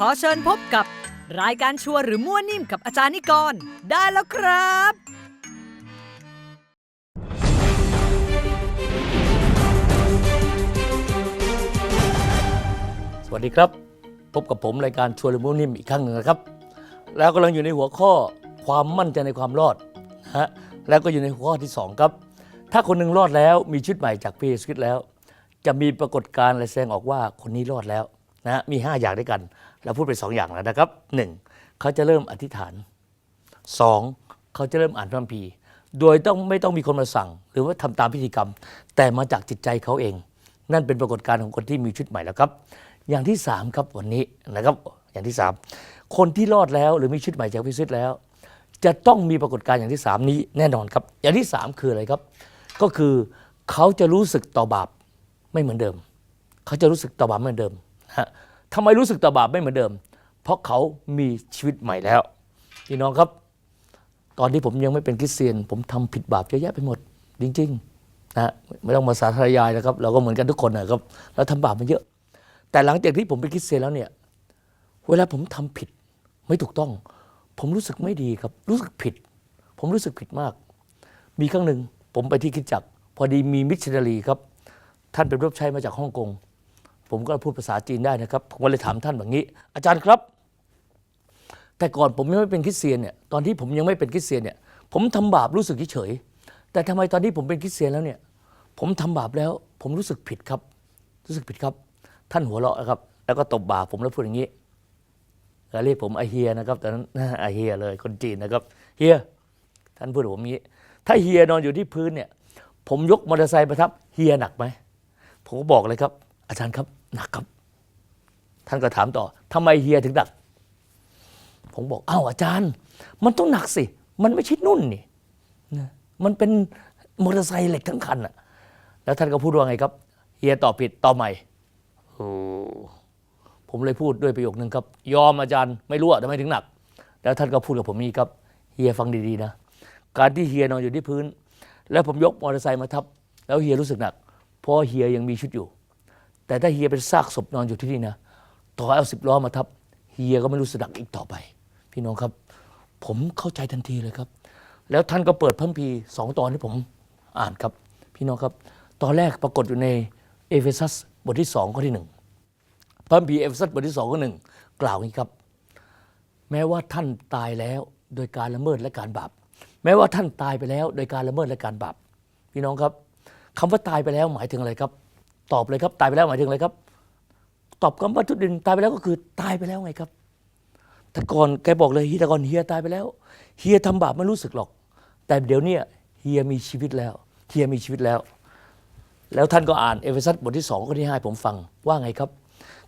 ขอเชิญพบกับรายการชัวร์หรือมั่วนิ่มกับอาจารย์นิกร ได้แล้วครับ สวัสดีครับ พบกับผมรายการชวนเรมูนิ่มอีกครั้งหนึ่งนะครับ แล้วกำลังอยู่ในหัวข้อความมั่นใจในความรอดนะฮะแล้วก็อยู่ในหัวข้อที่ 2 ครับ ถ้าคนหนึ่งรอดแล้วมีชีวิตใหม่จากพระเยซูคริสต์แล้ว จะมีปรากฏการณ์อะไรแสดงออกว่าคนนี้รอดแล้ว นะฮะมี 5 อย่างด้วยกัน เราพูดไป 2 อย่างแล้วนะครับ 1. เขาจะเริ่มอธิษฐาน 2. เขาจะเริ่มอ่านพระคัมภีร์ โดยต้องไม่ต้องมีคนมาสั่ง หรือว่าทำตามพิธีกรรม แต่มาจากจิตใจเขาเอง นั่นเป็นปรากฏการณ์ของคนที่มีชีวิตใหม่แล้วครับ อย่างที่ 3 ครับวันนี้นะครับอย่างที่ 3 คนที่รอดแล้วหรือมีชีวิตใหม่จากพระคริสต์แล้ว จะต้องมีปรากฏการณ์อย่างที่ 3 นี้แน่นอนครับ อย่างที่ 3 คืออะไรครับ ก็คือเขาจะรู้สึกต่อบาปไม่เหมือนเดิม เขาจะรู้สึกต่อบาปไม่เหมือนเดิม ฮะทำไมรู้สึกต่อบาปไม่เหมือนเดิม เพราะเขามีชีวิตใหม่แล้วพี่น้องครับ ตอนที่ผมยังไม่เป็นคริสเตียน ผมทำผิดบาปเยอะแยะไปหมด จริงๆนะไม่ต้องมาสาธยายนะครับ เราก็เหมือนกันทุกคนนะครับเราทำบาปมาเยอะ แต่หลังจากที่ผมเป็นคริสเตียนแล้วเนี่ยเวลาผมทำผิดไม่ถูกต้อง ผมรู้สึกไม่ดีครับ รู้สึกผิด ผมรู้สึกผิดมาก มีครั้งหนึ่งผมไปที่คิดจักรพอดีมีมิชชันนารีครับ ท่านเป็นรับใช้มาจากฮ่องกง ผมก็พูดภาษาจีนได้นะครับ ผมก็เลยถามท่านแบบนี้ อาจารย์ครับ แต่ก่อนผมยังไม่เป็นคริสเตียนเนี่ยตอนที่ผมยังไม่เป็นคริสเตียนเนี่ยผมทำบาปรู้สึกเฉยแต่ทำไมตอนที่ผมเป็นคริสเตียนแล้วเนี่ย ผมทำบาปแล้ว ผมรู้สึกผิดครับ รู้สึกผิดครับ ท่านหัวเราะครับ แล้วก็ตบบ่าผมแล้วพูดอย่างนี้แล้วเรียกผมไอเฮียนะครับตอนนั้นไอเฮียเลยคนจีนนะครับเฮียท่านพูดผมอย่างนี้ ถ้าเฮียนอนอยู่ที่พื้นเนี่ย ผมยกมอเตอร์ไซค์ไปทับเฮียหนักไหมผมก็บอกเลยครับ อาจารย์ครับหนักครับ ท่านก็ถามต่อทำไมเฮียถึงหนัก ผมบอกอ้าวอาจารย์ มันต้องหนักสิ มันไม่ใช่นุ่นนี่นะมันเป็นมอเตอร์ไซค์เหล็กทั้งคันอะแล้วท่านก็พูดว่าไงครับ เฮียตอบผิดตอบใหม่โอ้ผมเลยพูดด้วยประโยคนึงครับ ยอมอาจารย์ไม่รู้อะทำไมถึงหนัก แล้วท่านก็พูดกับผมนี้ครับเฮียฟังดีๆนะ การที่เฮียนอนอยู่ที่พื้น แล้วผมยกมอเตอร์ไซค์มาทับ แล้วเฮียรู้สึกหนัก เพราะเฮียยังมีชุดอยู่ แต่ถ้าเฮียเป็นซากศพนอนอยู่ที่นี่นะต่อเอาสิบล้อมาทับเฮียก็ไม่รู้สึกหนักอีกต่อไป พี่น้องครับ ผมเข้าใจทันทีเลยครับ แล้วท่านก็เปิดพระคัมภีร์สองตอนที่ผมอ่านครับ พี่น้องครับ ตอนแรกปรากฏอยู่ในเอเฟซัสบทที่สองข้อที่หนึ่งพระคัมภีร์เอเฟซัสบทที่สองข้อหนึ่งกล่าวอย่างนี้ครับ แม้ว่าท่านตายแล้วโดยการละเมิดและการบาป แม้ว่าท่านตายไปแล้ว โดยการละเมิดและการบาปพี่น้องครับคำว่าตายไปแล้วหมายถึงอะไรครับ ตอบเลยครับ ตายไปแล้วหมายถึงอะไรครับ ตอบคำว่าทุดินตายไปแล้วก็คือตายไปแล้วไงครับ แต่ก่อนแกบอกเลยฮีต่ก่อนเฮียตายไปแล้ว เฮียทำบาปไม่รู้สึกหรอก แต่เดี๋ยวนี้เฮียมีชีวิตแล้วเฮียมีชีวิตแล้ว แล้วท่านก็อ่านเอเฟซัสบทที่สองข้อที่ห้าให้ผมฟังว่าไงครับ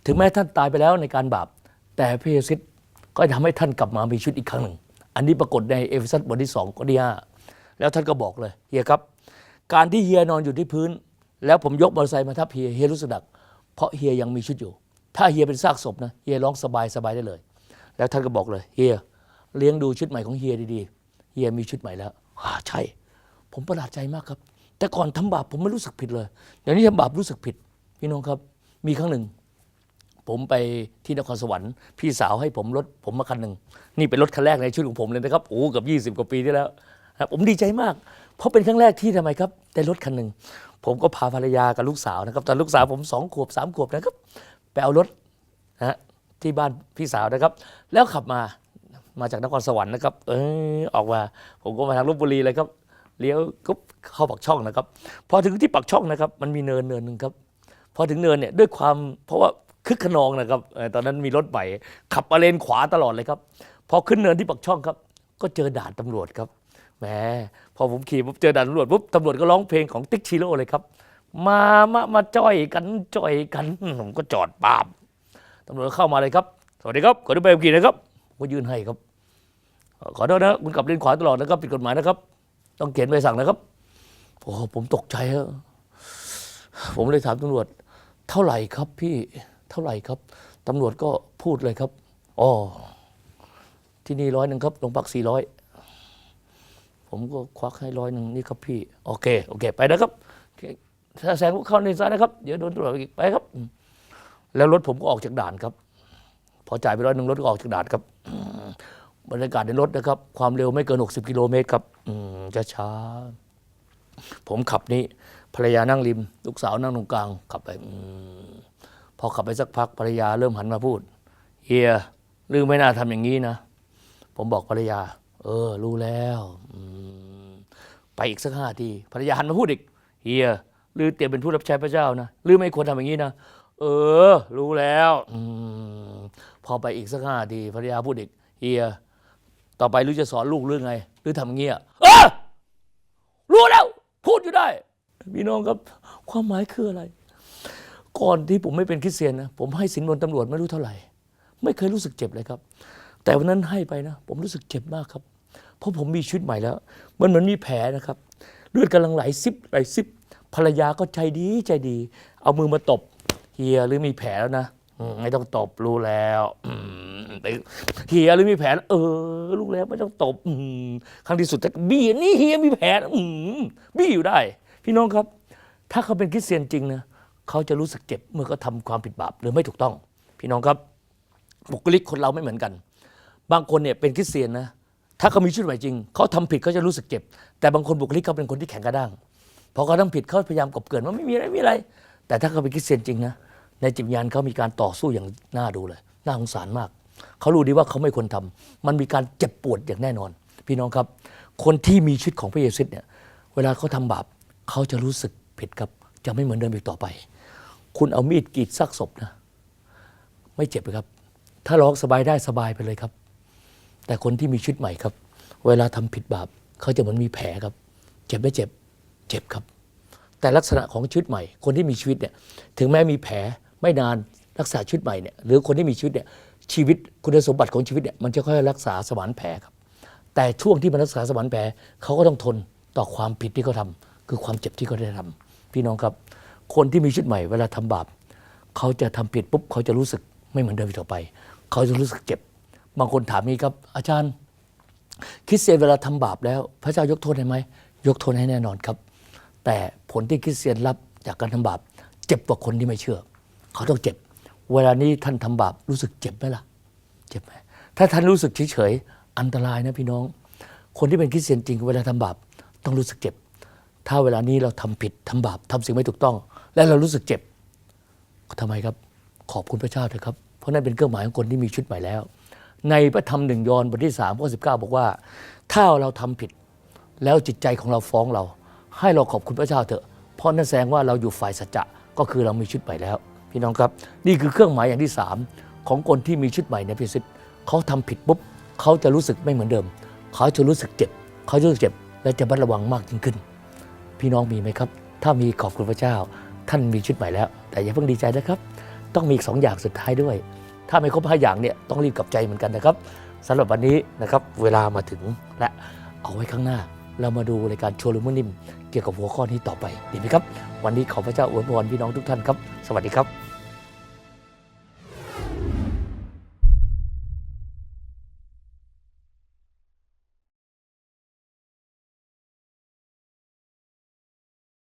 ถึงแม้ท่านตายไปแล้วในการบาป แต่พระเยซูก็ทำให้ท่านกลับมามีชีวิตอีกครั้งหนึ่ง อันนี้ปรากฏในเอเฟซัสบทที่สองข้อที่ห้าแล้วท่านก็บอกเลยเฮียครับ การที่เฮียนอนอยู่ที่พื้น แล้วผมยกมอเตอร์ไซค์มาทับเฮียเฮียรู้สึกหนัก เพราะเฮียยังมีชีวิตอยู่ ถ้าเฮียเป็นซากศพนะเฮียร้องสบายสบายได้เลย แล้วท่านก็บอกเลยเฮียเลี้ยงดูชุดใหม่ของเฮียดีๆเฮียมีชุดใหม่แล้วใช่ ผมประหลาดใจมากครับ แต่ก่อนทำบาปผมไม่รู้สึกผิดเลยเดี๋ยวนี้ทำบาปรู้สึกผิด พี่น้องครับ มีครั้งหนึ่ง ผมไปที่นครสวรรค์ พี่สาวให้ผมรถผมมาคันหนึ่งนี่เป็นรถคันแรกในชีวิตของผมเลยนะครับโอ้กับ 20 กว่าปีที่แล้วผมดีใจมาก เพราะเป็นครั้งแรกที่ทำไมครับได้รถคันหนึ่ง ผมก็พาภรรยากับลูกสาวนะครับตอนลูกสาวผมสองขวบสามขวบนะครับไปเอารถนะที่บ้านพี่สาวนะครับ แล้วขับมามาจากนครสวรรค์นะครับ เออออกมา ผมก็มาทางลบบุรีเลยครับเลี้ยวก็เข้าปักช่องนะครับ พอถึงที่ปักช่องนะครับ มันมีเนินเนินหนึ่งครับ พอถึงเนินเนี่ยด้วยความเพราะว่าคึกขนองนะครับตอนนั้นมีรถใหม่ขับมาเลนขวาตลอดเลยครับ พอขึ้นเนินที่ปักช่องครับ ก็เจอด่านตำรวจครับ แหมพอผมขี่ปุ๊บเจอด่านตำรวจปุ๊บตำรวจก็ร้องเพลงของติ๊กชิโร่เลยครับ มามามาจ้อยกันจ้อยกันผมก็จอดปาบตำรวจเข้ามาเลยครับ สวัสดีครับขอดูใบขับขี่นะครับก็ยื่นให้ครับ ขอโทษนะคุณขับเลนขวาตลอดนะครับผิดกฎหมายนะครับ ต้องเขียนใบสั่งนะครับโอ้ผมตกใจฮะผมเลยถามตำรวจ เท่าไหร่ครับพี่เท่าไหร่ครับตำรวจก็พูดเลยครับอ๋อที่นี่ร้อยหนึ่งครับโรงพักสี่ร้อย ผมก็ควักให้ร้อยหนึ่งนี่ครับพี่ โอเค โอเค ไปนะครับถ้าแซงเข้าในซ้ายนะครับ เดี๋ยวโดนตรวจอีกไปครับ แล้วรถผมก็ออกจากด่านครับ พอจ่ายไปร้อยหนึ่งรถก็ออกจากด่านครับบรรยากาศในรถนะครับ ความเร็วไม่เกิน 60 กิโลเมตรครับจะช้าผมขับนี่ภรรยานั่งริม ลูกสาวนั่งตรงกลาง ขับไปอพอขับไปสักพักภรรยาเริ่มหันมาพูดเฮียลืมไม่น่าทำอย่างนี้นะ ผมบอกภรรยา เออ รู้แล้วไปอีกสักห้าทีภรรยาหันมาพูดอีกเฮียลือเตรียมเป็นผู้รับใช้พระเจ้านะลือไม่ควรทำอย่างนี้นะเออ รู้แล้วอพอไปอีกสักห้าทีภรรยาพูดอีกเฮียต่อไปลือจะสอนลูกเรื่องไงหรือทำอย่าเงี้ยเออรู้แล้ว พูดอยู่ได้พี่น้องครับ ความหมายคืออะไร ก่อนที่ผมไม่เป็นคริสเตียนนะผมให้สินบนตำรวจไม่รู้เท่าไหร่ ไม่เคยรู้สึกเจ็บเลยครับ แต่วันนั้นให้ไปนะ ผมรู้สึกเจ็บมากครับ เพราะผมมีชีวิตใหม่แล้ว มันเหมือนมีแผลนะครับ เลือดกำลังไหลซิบไหลซิบภรรยาก็ใจดีใจดี เอามือมาตบเฮียหรือมีแผลแล้วนะไม่ต้องตบรู้แล้วเฮียหรือมีแผลเออรู้แล้วไม่ต้องตบครั้งที่สุดแต่บี้นี่เฮียมีแผลนะมบี้อยู่ได้ พี่น้องครับ ถ้าเขาเป็นคริสเตียนจริงนะเขาจะรู้สึกเจ็บเมื่อเขาทำความผิดบาปหรือไม่ถูกต้อง พี่น้องครับบุคลิกคนเราไม่เหมือนกัน บางคนเนี่ยเป็นคริสเตียนนะถ้าเขามีชีวิตใหม่จริง เขาทำผิดเขาจะรู้สึกเจ็บ แต่บางคนบุคลิกเขาเป็นคนที่แข็งกระด้างพอเขาทำผิดเขาพยายามกบเกลื่อนว่าไม่มีอะไรไม่มีอะไร แต่ถ้าเขาเป็นคริสเตียนจริงนะในจิตวิญญาณเขามีการต่อสู้อย่างน่าดูเลยน่าสงสารมาก เขารู้ดีว่าเขาไม่ควรทำมันมีการเจ็บปวดอย่างแน่นอน พี่น้องครับ คนที่มีชีวิตของพระเยซูเนี่ยเวลาเขาทำบาปเขาจะรู้สึกผิดครับจะไม่เหมือนเดิมอีกต่อไป คุณเอามีดกรีดซากศพนะไม่เจ็บเลยครับ ถ้าร้องสบายได้สบายไปเลยครับ แต่คนที่มีชีวิตใหม่ครับ เวลาทำผิดบาปเขาจะเหมือนมีแผลครับ เจ็บไม่เจ็บ เจ็บครับ แต่ลักษณะของชีวิตใหม่ คนที่มีชีวิตเนี่ยถึงแม้มีแผลไม่นานรักษาชีวิตใหม่เนี่ยหรือคนที่มีชีวิตเนี่ยชีวิตคุณสมบัติของชีวิตเนี่ยมันจะค่อยรักษาสมานแผลครับ แต่ช่วงที่มันรักษาสมานแผลเขาก็ต้องทนต่อความผิดที่เขาทำคือความเจ็บที่เขาได้ทำพี่น้องครับ คนที่มีชีวิตใหม่ เวลาทำบาปเขาจะทำผิดปุ๊บเขาจะรู้สึกไม่เหมือนเดิมต่อไป เขาจะรู้สึกเจ็บ บางคนถามนี้ครับ อาจารย์คริสเตียนเวลาทำบาปแล้ว พระเจ้ายกโทษให้ไหมยกโทษให้แน่นอนครับ แต่ผลที่คริสเตียนรับจากการทำบาป เจ็บกว่าคนที่ไม่เชื่อ เขาต้องเจ็บ เวลานี้ท่านทำบาปรู้สึกเจ็บไหมล่ะ เจ็บไหมถ้าท่านรู้สึกเฉยๆอันตรายนะพี่น้อง คนที่เป็นคริสเตียนจริงเวลาทำบาปต้องรู้สึกเจ็บ ถ้าเวลานี้เราทำผิดทำบาปทำสิ่งไม่ถูกต้อง และเรารู้สึกเจ็บทำไมครับ ขอบคุณพระเจ้าเถอะครับเพราะนั่นเป็นเครื่องหมายของคนที่มีชุดใหม่แล้ว ในพระธรรมหนึ่งยอห์นบทที่3ข้อ19บอกว่า ถ้าเราทำผิดแล้วจิตใจของเราฟ้องเรา ให้เราขอบคุณพระเจ้าเถอะ เพราะนั่นแสดงว่าเราอยู่ฝ่ายสัจจะก็คือเรามีชุดใหม่แล้ว พี่น้องครับนี่คือเครื่องหมายอย่างที่ 3 ของคนที่มีชุดใหม่ในพิสิทธิ์เขาทำผิดปุ๊บเขาจะรู้สึกไม่เหมือนเดิม เขาจะรู้สึกเจ็บ เขาจะรู้สึกเจ็บ และจะบัดระวังมากยิ่งขึ้น พี่น้องมีไหมครับ ถ้ามีขอบคุณพระเจ้า ท่านมีชุดใหม่แล้ว แต่อย่าเพิ่งดีใจนะครับ ต้องมีอีกสองอย่างสุดท้ายด้วย ถ้าไม่ครบห้าอย่างเนี่ยต้องรีบกลับใจเหมือนกันนะครับสำหรับวันนี้นะครับเวลามาถึงและเอาไว้ข้างหน้า เรามาดูรายการโชว์ลูมนิมเกี่ยวกับหัวข้อนี้ต่อไปดีไหมครับ วันนี้ขอพระเจ้าอวยพรพี่น้องทุกท่านครับ สวัสดีครับ